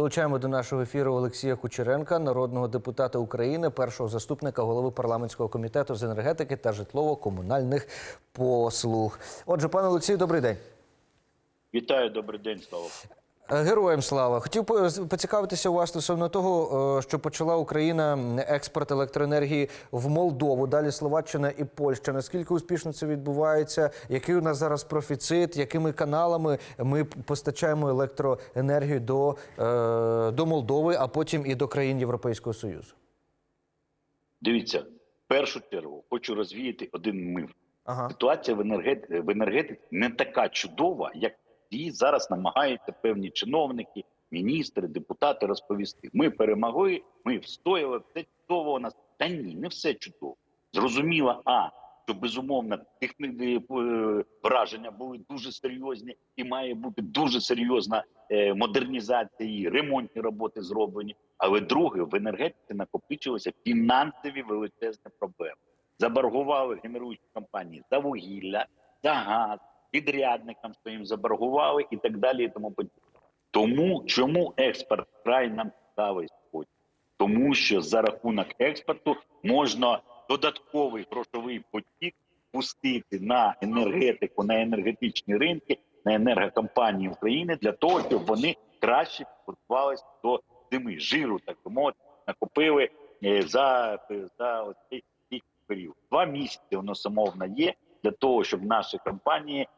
Долучаємо до нашого ефіру Олексія Кучеренка, народного депутата України, першого заступника голови парламентського комітету з енергетики та житлово-комунальних послуг. Отже, пане Олексію, добрий день. Вітаю, добрий день, Слава. Е, Героям слава. Хотів поцікавитися у вас стосовно того, е, що почала Україна експорт електроенергії в Молдову, далі Словаччина і Польща. Наскільки успішно це відбувається? Який у нас зараз профіцит? Якими каналами ми постачаємо електроенергію до, е, до Молдови, а потім і до країн Європейського Союзу? Дивіться, в першу чергу хочу розвіяти один миф. Ага. Ситуація в енергетиці, в енергетиці не така чудова, як її зараз намагаються певні чиновники, міністри, депутати розповісти. Ми перемогли, ми встояли, все чудово у нас. Та ні, не все чудово. Зрозуміло, а що безумовно технічні е, враження були дуже серйозні, і має бути дуже серйозна е, модернізація і ремонтні роботи зроблені. Але друге, в енергетиці накопичилися фінансові величезні проблеми. Заборгували генеруючі компанії за вугілля, за газ, підрядникам своїм заборгували і так далі. І тому. Тому чому експорт край нам ставить сьогодні? Тому що за рахунок експорту можна додатковий грошовий потік пустити на енергетику, на енергетичні ринки, на енергокомпанії України для того, щоб вони краще підготувалися до зими жиру, так мовити, накопили е, за, за ось цей цей період. Два місяці воно самовно є для того, щоб наші компанії,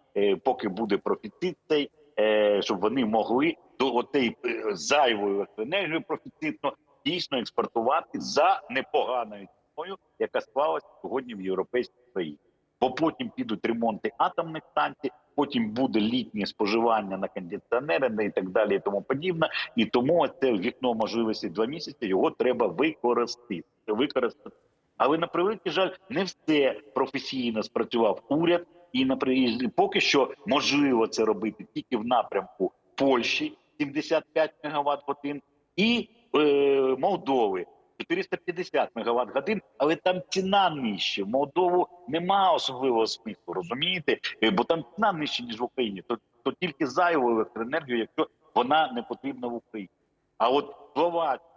поки буде профіцит цей, е, щоб вони могли до отей е, зайвої електроенергії профіцитно дійсно експортувати за непоганою ціною, яка склалася сьогодні в європейській країні. Бо потім підуть ремонти атомних станцій, потім буде літнє споживання на кондиціонери ну і так далі, і тому подібне. І тому це вікно можливості два місяці його треба використати. використати. Але на превеликий жаль, не все професійно спрацював уряд, і на при- поки що можливо це робити тільки в напрямку Польщі 75 МВт годин і е, Молдови 450 МВт годин, але там ціна нижче. В Молдову нема особливого смислу, розумієте? Е, Бо там ціна нижче, ніж в Україні. То, то тільки зайву електроенергію, якщо вона не потрібна в Україні. А от Словаччина,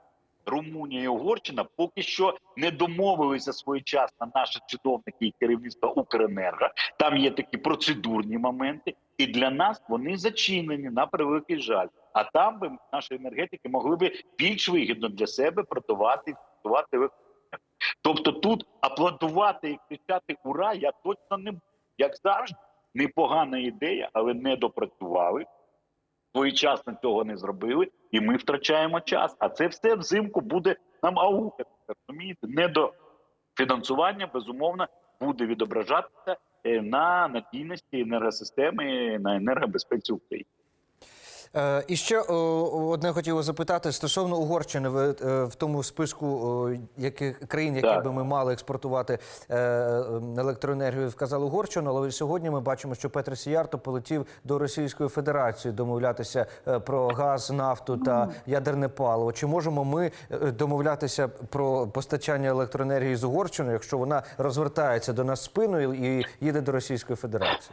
Румунія і Угорщина поки що не домовилися своєчасно наші чиновники і керівництво Укренерго. Там є такі процедурні моменти, і для нас вони зачинені на превеликий жаль. А там би наші енергетики могли би більш вигідно для себе продавати продавати. Тобто тут аплодувати і кричати Ура! Я точно не буду. як завжди. Непогана ідея, але не допрацювали. Своєчасно цього не зробили, і ми втрачаємо час. А це все взимку буде нам аукати. Розумієте, недофінансування безумовно буде відображатися е, на надійності енергосистеми, на енергобезпеці України. Е, І ще одне хотіло запитати стосовно Угорщини. Ви е, в тому списку яких країн, які Так. би ми мали експортувати е, електроенергію, вказали Угорщину. Але сьогодні ми бачимо, що Петр Сіярто полетів до Російської Федерації домовлятися про газ, нафту та ядерне паливо. Чи можемо ми домовлятися про постачання електроенергії з Угорщиною, якщо вона розвертається до нас спиною і їде до Російської Федерації?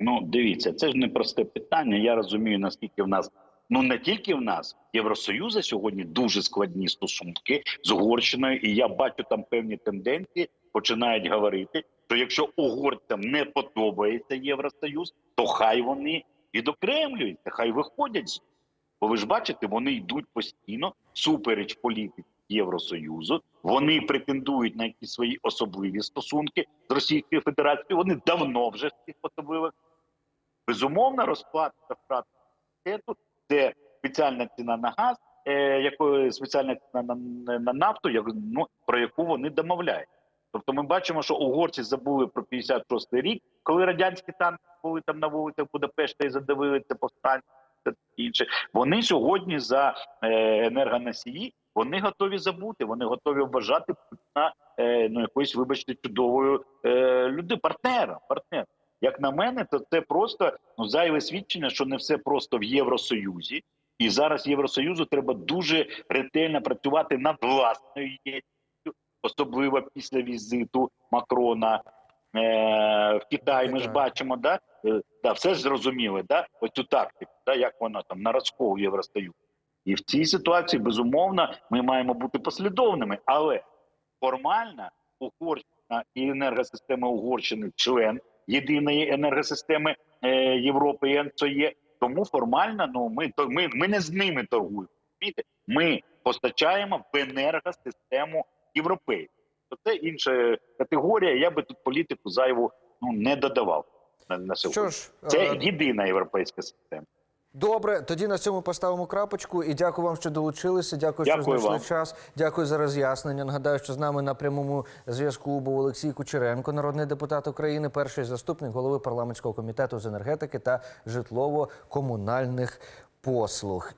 Ну, дивіться, це ж непросте питання. Я розумію, наскільки в нас, ну не тільки в нас, Євросоюзу сьогодні дуже складні стосунки з Угорщиною, і я бачу там певні тенденції, починають говорити, що якщо угорцям не подобається Євросоюз, то хай вони відокремлюються, хай виходять з. Бо ви ж бачите, вони йдуть постійно супереч політики Євросоюзу. Вони претендують на якісь свої особливі стосунки з Російською Федерацією. Вони давно вже в цих особливих безумовно розплата втрату суверенітету – це спеціальна ціна на газ, е, якою спеціальна ціна на, на, на нафту, як, ну, про яку вони домовляють. Тобто ми бачимо, що угорці забули про 56-й рік, коли радянські танки були там на вулицях Будапешта і задавили це повстання та інше. Вони сьогодні за е, енергоносії вони готові забути, вони готові вважати Путіна е, ну якоюсь, вибачте, чудовою е, люди, партнером. партнером. Як на мене, то це просто ну зайве свідчення, що не все просто в Євросоюзі, і зараз Євросоюзу треба дуже ретельно працювати над власною єдністю, особливо після візиту Макрона е, в Китай. Ми ж бачимо, да, е, да все ж зрозуміли, да, ось цю тактику, да, як вона там на розкол Євросоюзу. І в цій ситуації безумовно ми маємо бути послідовними, але формально Угорщина і енергосистема Угорщини член єдиної енергосистеми е, Європи і НЦОЄ. Тому формально ну ми то ми, ми не з ними торгуємо. Ми постачаємо в енергосистему європейську. То це інша категорія. Я би тут політику зайву ну не додавав на, на сьогодні. Що ж, Це е, єдина європейська система. Добре, тоді на цьому поставимо крапочку. І дякую вам, що долучилися. Дякую, Дякую що знайшли вам. час. Дякую за роз'яснення. Нагадаю, що з нами на прямому зв'язку був Олексій Кучеренко, народний депутат України, перший заступник голови парламентського комітету з енергетики та житлово-комунальних послуг.